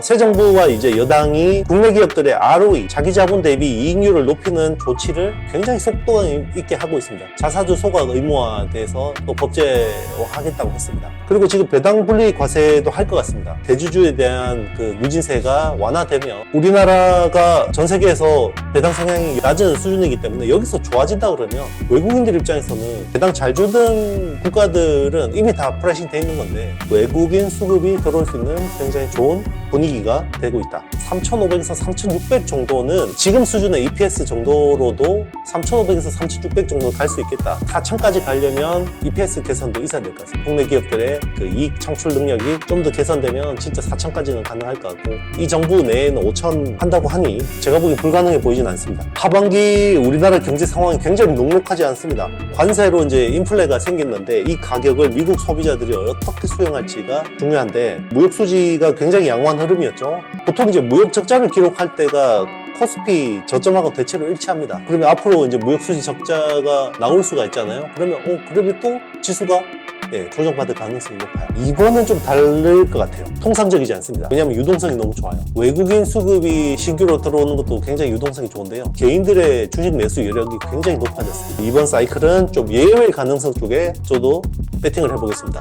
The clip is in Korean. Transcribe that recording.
새 정부와 이제 여당이 국내 기업들의 ROE, 자기 자본 대비 이익률을 높이는 조치를 굉장히 속도 있게 하고 있습니다. 자사주 소각 의무화돼서 또 법제화하겠다고 했습니다. 그리고 지금 배당 분리 과세도 할 것 같습니다. 대주주에 대한 그 누진세가 완화되면 우리나라가 전 세계에서 배당 성향이 낮은 수준이기 때문에 여기서 좋아진다 그러면 외국인들 입장에서는 배당 잘 주던 국가들은 이미 다 프라이싱 돼 있는 건데 외국인 수급이 들어올 수 있는 굉장히 좋은 분위기 가 되고 있다. 3,500에서 3,600 정도는 지금 수준의 EPS 정도로도 3,500에서 3,600 정도 갈 수 있겠다. 4,000까지 가려면 EPS 개선도 있어야 될 것 같습니다. 국내 기업들의 그 이익 창출 능력이 좀 더 개선되면 진짜 4,000까지는 가능할 것 같고 이 정부 내에는 5,000 한다고 하니 제가 보기엔 불가능해 보이진 않습니다. 하반기 우리나라 경제 상황이 굉장히 녹록하지 않습니다. 관세로 이제 인플레가 생겼는데 이 가격을 미국 소비자들이 어떻게 수용할지가 중요한데 무역 수지가 굉장히 양호한 흐름 이었죠. 보통 이제 무역 적자를 기록할 때가 코스피 저점하고 대체로 일치합니다. 그러면 앞으로 이제 무역 수지 적자가 나올 수가 있잖아요. 그러면 어 그러면 또 지수가 예, 조정받을 가능성이 높아요. 이번은 좀 다를 것 같아요. 통상적이지 않습니다. 왜냐하면 유동성이 너무 좋아요. 외국인 수급이 신규로 들어오는 것도 굉장히 유동성이 좋은데요. 개인들의 주식 매수 여력이 굉장히 높아졌어요. 이번 사이클은 좀 예외 가능성 쪽에 저도 배팅을 해보겠습니다.